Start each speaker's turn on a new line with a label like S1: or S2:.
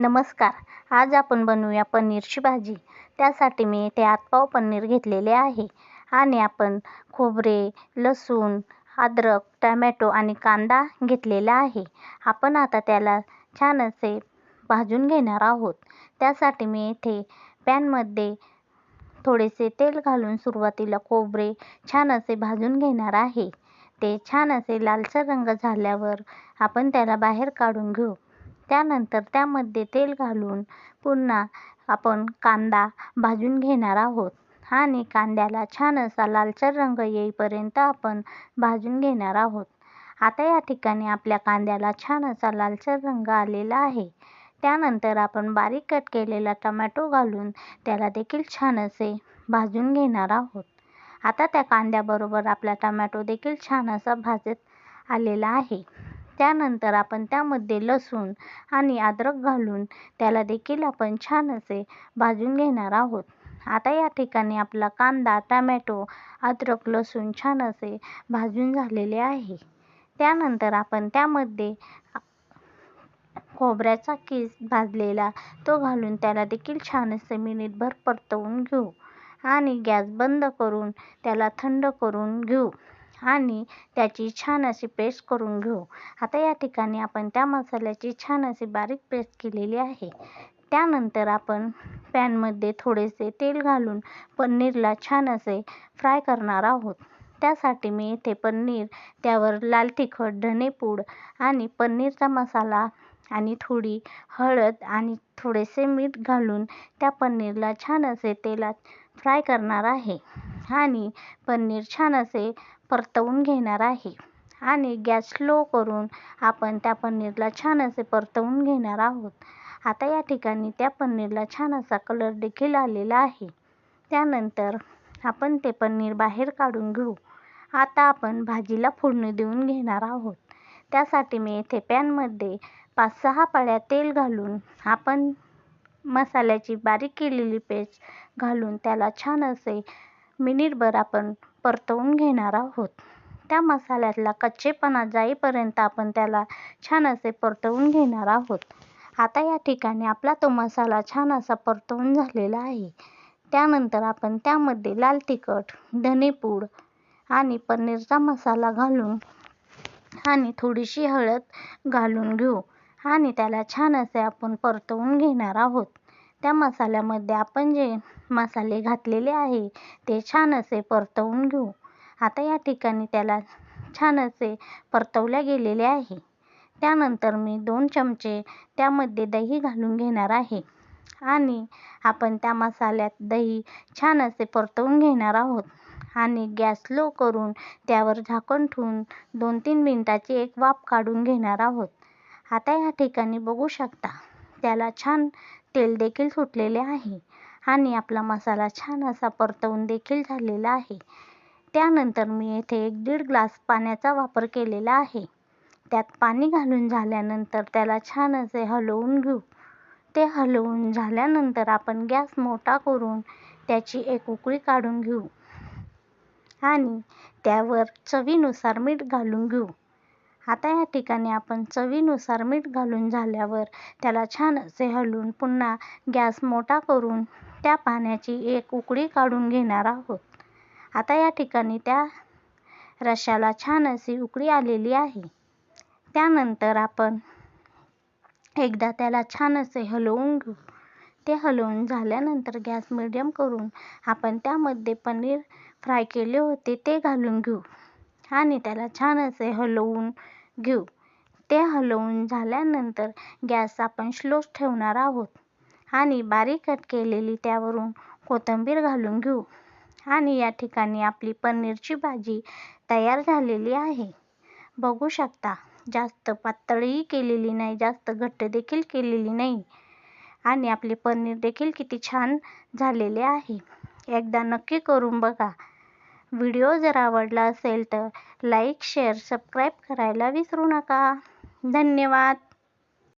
S1: नमस्कार. आज आपण बनवूया पनीरची भाजी. त्यासाठी मी ते आतपाव पनीर घेतलेले आहे. आणि आपण खोबरे लसूण अद्रक टमॅटो आणि कांदा घेतलेला आहे. आपण आता त्याला छान असे भाजून घेणार आहोत. त्यासाठी मी इथे पॅनमध्ये थोडेसे तेल घालून सुरुवातीला खोबरे छान असे भाजून घेणार आहे. ते छान असे लालसर रंग झाल्यावर आपण त्याला बाहेर काढून घेऊ. त्यानंतर त्यामध्ये तेल घालून पुन्हा आपण कांदा भाजून घेणार आहोत. आणि कांद्याला छान असा लालसर रंग येईपर्यंत आपण भाजून घेणार आहोत. आता या ठिकाणी आपल्या कांद्याला छान असा लालसर रंग आलेला आहे. त्यानंतर आपण बारीक कट केलेला टमॅटो घालून त्याला देखील छान असे भाजून घेणार आहोत. आता त्या कांद्याबरोबर आपला टमॅटो देखील छान असा भाजत आलेला आहे. त्यानंतर आपण त्यामध्ये लसूण आणि अद्रक घालून त्याला देखील आपण छान असे भाजून घेणार आहोत. आता या ठिकाणी आपला कांदा टमॅटो अद्रक लसूण छान असे भाजून झालेले आहे. त्यानंतर आपण त्यामध्ये खोबऱ्याचा केस भाजलेला तो घालून त्याला देखील छान असे मिनिटभर परतवून घेऊ. आणि गॅस बंद करून त्याला थंड करून घेऊ. आणि त्याची छान अशी पेस्ट करून घेऊ. आता या ठिकाणी आपण त्या मसाल्याची छान अशी बारीक पेस्ट केलेली आहे. त्यानंतर आपण पॅनमध्ये थोडेसे तेल घालून पनीरला छान असे फ्राय करणार आहोत. त्यासाठी मी इथे पनीर त्यावर लाल तिखट धनेपूड आणि पनीरचा मसाला आणि थोडी हळद आणि थोडेसे मीठ घालून त्या पनीरला छान असे तेलात फ्राय करणार आहे. आणि पनीर छान असे परतवून घेणार आहे. आणि गॅस स्लो करून आपण त्या पनीरला छान असे परतवून घेणार आहोत. आता या ठिकाणी त्या पनीरला छान असा कलर देखील आलेला आहे. त्यानंतर आपण ते पनीर बाहेर काढून घेऊ. आता आपण भाजीला फोडणी देऊन घेणार आहोत. त्यासाठी मी येथे पॅनमध्ये पाच सहा पळ्या तेल घालून आपण मसाल्याची बारीक केलेली पेस्ट घालून त्याला छान असे मिनिटभर आपण परतवून घेणार आहोत. त्या मसाल्यातला कच्चेपणा जाईपर्यंत आपण त्याला छान असे परतवून घेणार आहोत. आता या ठिकाणी आपला तो मसाला छान असा परतवून झालेला आहे. त्यानंतर आपण त्यामध्ये लाल तिखट धनेपूड आणि पनीरचा मसाला घालून आणि थोडीशी हळद घालून घेऊ आणि त्याला छान असे आपण परतवून घेणार आहोत. त्या मसाल्यामध्ये आपण जे मसाले घातलेले आहे. ते छान असे परतवून घेऊ. आता या ठिकाणी त्याला छान असे परतवल्या गेलेले आहे. त्यानंतर मी दोन चमचे त्यामध्ये दही घालून घेणार आहे. आणि आपण त्या मसाल्यात दही छान असे परतवून घेणार आहोत. आणि गॅस लो करून त्यावर झाकण ठेवून दोन तीन मिनटाची एक वाफ काढून घेणार आहोत. आता या ठिकाणी बघू शकता त्याला छान तेल देखील सुटलेले आहे. आणि आपला मसाला छान असा परतवून देखील झालेला आहे. त्यानंतर मी येथे एक दीड ग्लास पाण्याचा वापर केलेला आहे. त्यात पाणी घालून झाल्यानंतर त्याला छान असे हलवून घेऊ. ते हलवून झाल्यानंतर आपण गॅस मोठा करून त्याची एक उकळी काढून घेऊ. आणि त्यावर चवीनुसार मीठ घालून घेऊ. आता या ठिकाणी आपण चवीनुसार मीठ घालून झाल्यावर त्याला छान असे हलवून पुन्हा गॅस मोठा करून त्या पाण्याची एक उकळी काढून घेणार आहोत. आता या ठिकाणी त्या रश्याला छान अशी उकळी आलेली आहे. त्यानंतर आपण एकदा त्याला छान असे हलवून घेऊ. ते हलवून झाल्यानंतर गॅस मिडियम करून आपण त्यामध्ये पनीर फ्राय केले होते ते घालून घेऊ आणि त्याला छान असे हलवून घेऊ. ते हलवून झाल्यानंतर गॅस आपण स्लोच ठेवणार आहोत. आणि बारीक कट केलेली त्यावरून कोथिंबीर घालून घेऊ. आणि या ठिकाणी आपली पनीरची भाजी तयार झालेली आहे. बघू शकता जास्त पातळी केलेली नाही जास्त घट्ट देखील केलेली नाही. आणि आपले पनीर देखील किती छान झालेले आहे. एकदा नक्की करून बघा. व्हिडिओ जर आवडला असेल तर लाईक शेअर सबस्क्राईब करायला विसरू नका. धन्यवाद.